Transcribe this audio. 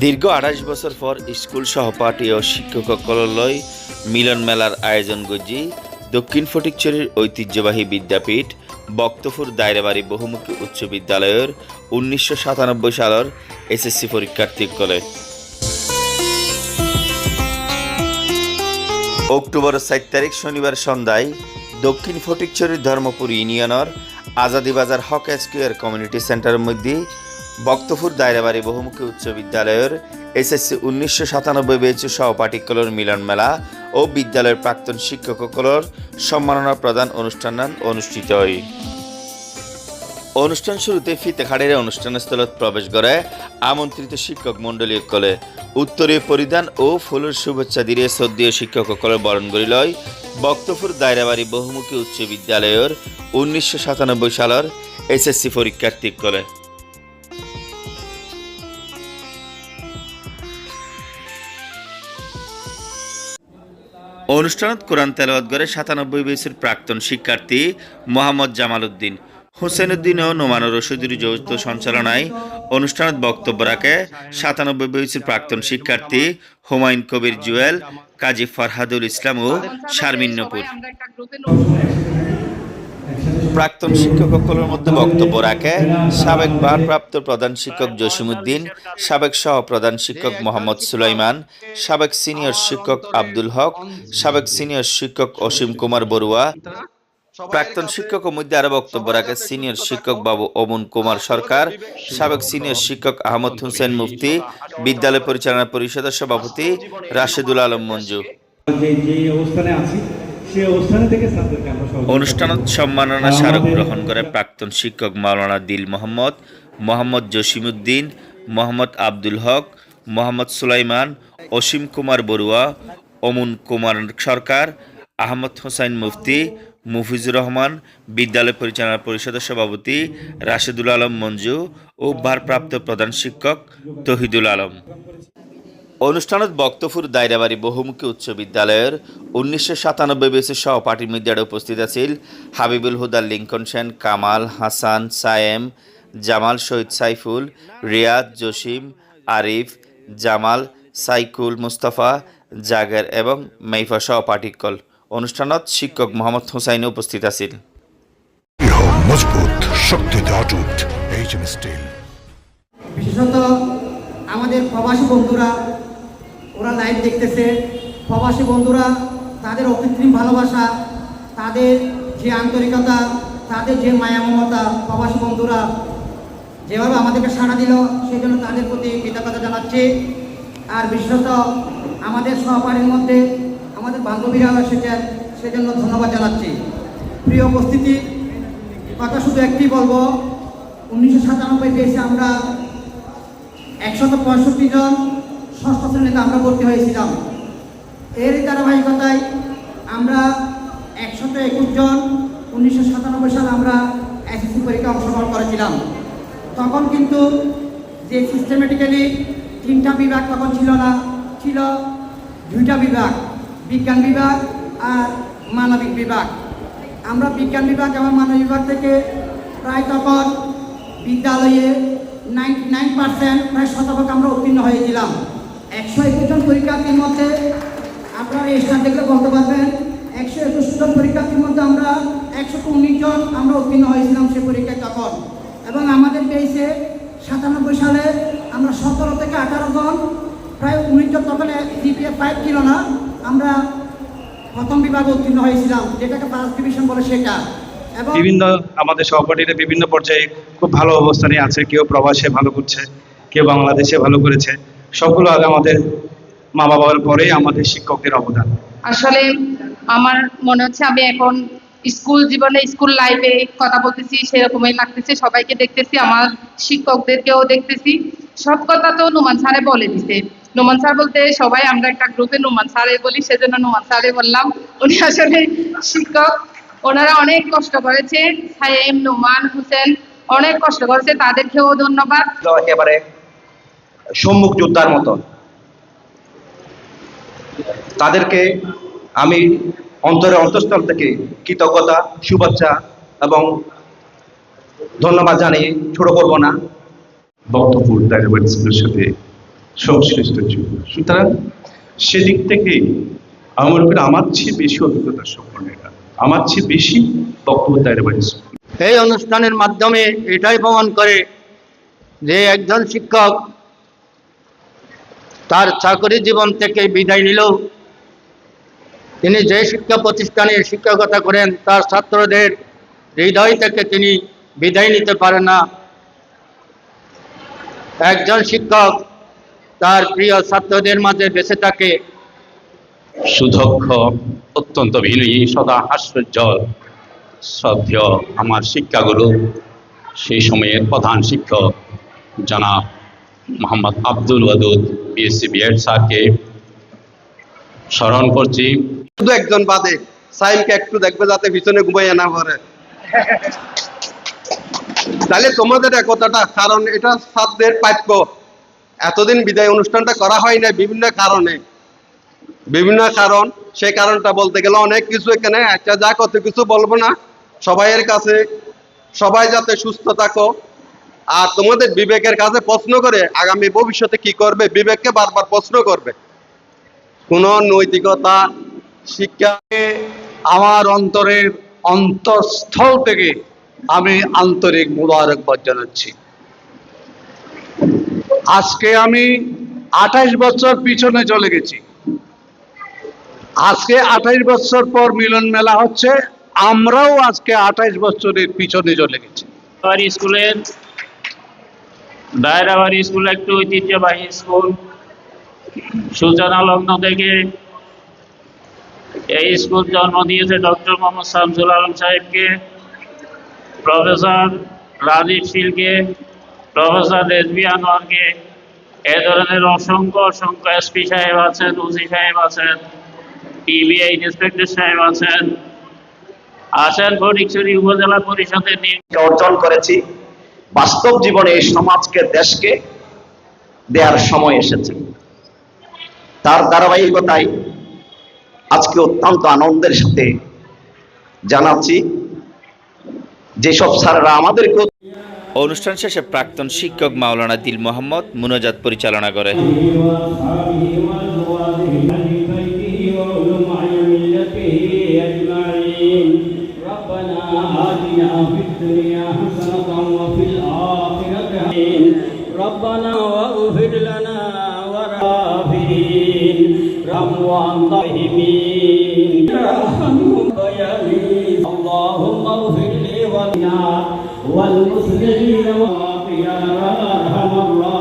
দীর্ঘ আঠাশ বছর পর স্কুল সহপাঠী ও শিক্ষক শিক্ষকসকললৈ মিলন মেলার আয়োজন গজি দক্ষিণ ফটিকছড়ির ঐতিহ্যবাহী বিদ্যাপীঠ বক্তপুর দায়রাবাড়ি বহুমুখী উচ্চ বিদ্যালয়ের উনিশশো সাতানব্বই সালের এসএসসি পরীক্ষার্থীসকলে অক্টোবর সাত তারিখ শনিবার সন্ধ্যায় দক্ষিণ ফটিকছড়ির ধর্মপুর ইউনিয়নের আজাদি বাজার হক স্কোয়ার কমিউনিটি সেন্টারের মধ্যে বক্তপুর দায়রাবাড়ি বহুমুখী উচ্চ বিদ্যালয়ের এসএসসি উনিশশো সাতানব্বই বেচু সহপাঠীকলর মিলন মেলা ও বিদ্যালয়ের প্রাক্তন শিক্ষকসকলর সম্মাননা প্রদান অনুষ্ঠান অনুষ্ঠিত হয়। অনুষ্ঠান শুরুতে ফিতেখাড়ের অনুষ্ঠানস্থলত প্রবেশ করে আমন্ত্রিত শিক্ষক মণ্ডলী কলে। উত্তরীয় পরিধান ও ফুলের শুভেচ্ছা দিয়ে শ্রদ্ধীয় শিক্ষক সকলে বরণ করিলয় বক্তপুর দায়রাবাড়ি বহুমুখী উচ্চ বিদ্যালয়ের উনিশশো সাতানব্বই সালের এসএসসি পরীক্ষার্থী কলে। অনুষ্ঠানত কোরআন তেলাওয়াত করে সাতানব্বই বছর প্রাক্তন শিক্ষার্থী মোহাম্মদ জামাল উদ্দিন হোসেন উদ্দিন ও নোমানুর রশিদুর যৌথ সঞ্চালনায় অনুষ্ঠানত বক্তব্য রাখে সাতানব্বই বছর প্রাক্তন শিক্ষার্থী হুমায়ুন কবির জুয়েল, কাজী ফরহাদুল ইসলাম ও শারমিন নপুর। প্রাক্তন শিক্ষকসকলের মধ্যে বক্তব্য রাখে সাবেক ভারপ্রাপ্ত প্রধান শিক্ষক জসিমউদ্দিন, সাবেক সহ প্রধান শিক্ষক মোহাম্মদ সুলাইমান, সাবেক সিনিয়র শিক্ষক আব্দুল হক, সাবেক সিনিয়র শিক্ষক অসীম কুমার বড়ুয়া। প্রাক্তন শিক্ষকের মধ্যে আরও বক্তব্য রাখে সিনিয়র শিক্ষক বাবু অমন কুমার সরকার, সাবেক সিনিয়র শিক্ষক আহমদ হোসেন মুফতি, বিদ্যালয় পরিচালনা পরিষদের সভাপতি রাশেদুল আলম মঞ্জু। অবস্থানে আছি অনুষ্ঠানত সম্মাননা স্মারক গ্রহণ করে প্রাক্তন শিক্ষক মাওলানা দিল মোহাম্মদ মোহাম্মদ জসিমউদ্দিন মোহাম্মদ আব্দুল হক মোহাম্মদ সুলাইমান অসীম কুমার বড়ুয়া অমুন কুমার সরকার আহমদ হোসাইন মুফতি মুফিজুর রহমান বিদ্যালয় পরিচালনা পরিষদের সভাপতি রাশেদুল আলম মঞ্জু ও ভারপ্রাপ্ত প্রধান শিক্ষক তহিদুল আলম। অনুষ্ঠানত বক্তপুর দায়রাবাড়ি বহুমুখী উচ্চ বিদ্যালয়ের উনিশশো সাতানব্বই বেসের সহপাঠী মিডিয়ার উপস্থিত আছিল হাবিবুল হুদা লিঙ্কন সেন কামাল হাসান সায়েম জামাল শহীদ সাইফুল রিয়াদ জসিম আরিফ জামাল সাইকুল মুস্তাফা জাগের এবং মাইফা সহপাঠীকল অনুষ্ঠানত শিক্ষক মোহাম্মদ হোসাইন উপস্থিত আছিল। মজবুত শক্তিতে অটুট এইচ স্টিল বিশেষত আমাদের প্রবাসী বন্ধুরা ওরা লাইভ দেখতেছে। প্রবাসী বন্ধুরা, তাদের অকৃত্রিম ভালোবাসা, তাদের যে আন্তরিকতা, তাদের যে মায়া মমতা প্রবাসী বন্ধুরা যেভাবে আমাদেরকে সাড়া দিল সেই জন্য তাদের প্রতি কৃতজ্ঞতা জানাচ্ছি। আর বিশেষত আমাদের সহপাঠীর মধ্যে আমাদের বান্ধবীরাও এসেছেন, সেজন্য ধন্যবাদ জানাচ্ছি। প্রিয় উপস্থিতি, কথা শুধু একটি বলব, উনিশশো সাতানব্বই বেশে আমরা একশত পঁয়ষট্টি জন। ষষ্ঠ শ্রেণীতে আমরা ভর্তি হয়েছিলাম। এরই ধারাবাহিকতায় আমরা একশত একুশ জন উনিশশো সাতানব্বই সালে আমরা এসএসসি পরীক্ষায় অংশগ্রহণ করেছিলাম। তখন কিন্তু যে সিস্টেমেটিক্যালি তিনটা বিভাগ তখন ছিল না, ছিল দুইটা বিভাগ, বিজ্ঞান বিভাগ আর মানবিক বিভাগ। আমরা বিজ্ঞান বিভাগ এবং মানবিক বিভাগ থেকে প্রায় তখন বিদ্যালয়ে নাইনটি নাইন পার্সেন্ট প্রায় শতভাগ আমরা উত্তীর্ণ হয়েছিলাম। একশো একুশ জন পরীক্ষার্থীর মধ্যে আপনারা এই স্থান দেখলে বলতে পারবেন, একশো একুশ জন পরীক্ষার্থীর মধ্যে আমরা একশো উনিশ জন আমরা উত্তীর্ণ হয়েছিলাম সে পরীক্ষায় তখন। এবং আমাদের পেয়েছে সাতানব্বই সালে আমরা সতেরো থেকে আঠারো জন, প্রায় উনিশ জন তখন জিপিএ ফাইভ ছিল না, আমরা প্রথম বিভাগে উত্তীর্ণ হয়েছিলাম, যেটাকে ফার্স্ট ডিভিশন বলে সেটা। এবং বিভিন্ন আমাদের সহপাঠীরা বিভিন্ন পর্যায়ে খুব ভালো অবস্থানে আছে, কেউ প্রবাসে ভালো করছে, কেউ বাংলাদেশে ভালো করেছে। সবগুলো আগে আমাদের মা বাবার পরে আমাদের শিক্ষকদের অবদান। আসলে আমার মনে হচ্ছে আমি এখন স্কুল জীবনে স্কুল লাইফে কথা বলতেছি সেরকমই লাগতেছে। সবাইকে দেখতেছি আমার শিক্ষকদেরকেও দেখতেছি। সব কথা তো নুমান স্যারে বলে দিছে। নুমান স্যার বলতে সবাই আমরা একটা গ্রুপে নুমান স্যারে বলি সেজন্য নুমান স্যারে বললাম। উনি আসলে শিক্ষক। ওনারা অনেক কষ্ট করেছে। সাইম নুমান হোসেন অনেক কষ্ট করেছে। তাদেরকেও ধন্যবাদ। তো একেবারে সম্মুখ যোদ্ধার মতো তাদেরকে আমি অন্তরে অন্তঃস্থল থেকে কৃতজ্ঞতা শুভেচ্ছা এবং ধন্যবাদ জানিয়ে ছোট করব না। বক্তব্য সাথে সর্বশ্রেষ্ঠ যুগ সুতরাং সেদিক থেকে আমি মনে করি আমার চেয়ে বেশি অভিজ্ঞতা সম্পন্ন এটা। আমার চেয়ে বেশি বক্তব্য দায়ের বাড়ি এই অনুষ্ঠানের মাধ্যমে এটাই প্রমাণ করে যে একজন শিক্ষক তার চাকরি জীবন থেকে বিদায় নিলেও তিনি যে শিক্ষা প্রতিষ্ঠানে শিক্ষকতা করেন, তার ছাত্রদের হৃদয় থেকে তিনি বিদায় নিতে পারেন না। একজন শিক্ষক তার প্রিয় ছাত্রদের মাঝে বেঁচে থাকে। সুদক্ষ, অত্যন্ত বিনয়ী সদা হাস্যোজ্জ্বল শ্রদ্ধেয় আমার শিক্ষাগুরু, সেই সময়ের প্রধান শিক্ষক, জনাব মোহাম্মদ আব্দুল ওয়াদুদ বিএসসি বিএড স্যারকে স্মরণ করছি। শুধু একজন বাদে, সাইমকে একটু দেখবে যাতে পিছনে ঘুমাইয়া না পড়ে। তাহলে তোমাদের একতাটা, কারণ এটা ছাত্রদের প্রাপ্য এতদিন বিদায় অনুষ্ঠানটা করা হয় না বিভিন্ন কারণে। বিভিন্ন কারণ, সেই কারণটা বলতে গেলে অনেক কিছু এখানে একটা যা কত কিছু বলব না। সবাইয়ের কাছে, সবাই যাতে সুস্থ থাকো। আর তোমাদের বিবেকের কাছে প্রশ্ন করে আগামী ভবিষ্যতে কি করবে? বিবেককে বারবার প্রশ্ন করবে। কোনো নৈতিকতা শিক্ষাকে আমার অন্তরের অন্তঃস্থল থেকে আমি আন্তরিক মুবারকবাদ জানাচ্ছি। আজকে আমি আঠাশ বছর পিছনে চলে গেছি। আজকে আঠাশ বছর পর মিলন মেলা হচ্ছে, আমরাও আজকে আঠাশ বছরের পিছনে চলে গেছি। স্কুলের দায়রাবাড়ি স্কুল, একটি ঐতিহ্যবাহী স্কুল সূচনা লগ্ন থেকে এই স্কুল জন্ম দিয়েছে ডক্টর মোহাম্মদ শামসুল আলম সাহেবকে, প্রফেসর রাজীব শীলকে, প্রফেসর রেজবি আনোয়ারকে। এ ধরনের অসংখ্য অসংখ্য এসপি সাহেব আছেন, ওসি সাহেব আছেন টিবিআই ইন্সপেক্টর সাহেব আছেন। আছেন ফটিকছড়ি উপজেলা পরিষদের নির্বাচন অর্জন করেছি। বাস্তব জীবনে এই সমাজকে, দেশকে দেওয়ার সময় এসেছে। তার ধারাবাহিকতায় আজকে অত্যন্ত আনন্দের সাথে জানাচ্ছি, যেসব স্যারেরা আমাদেরকে অনুষ্ঠান শেষে প্রাক্তন শিক্ষক মাওলানা দিল মোহাম্মদ মুনাজাত পরিচালনা করে। ربنا واغفر لنا والغافرين رحم والراحمين ارحمهم بيامين اللهم اغفر لي ولنا والمسلمين والله يا ارحم الراحمين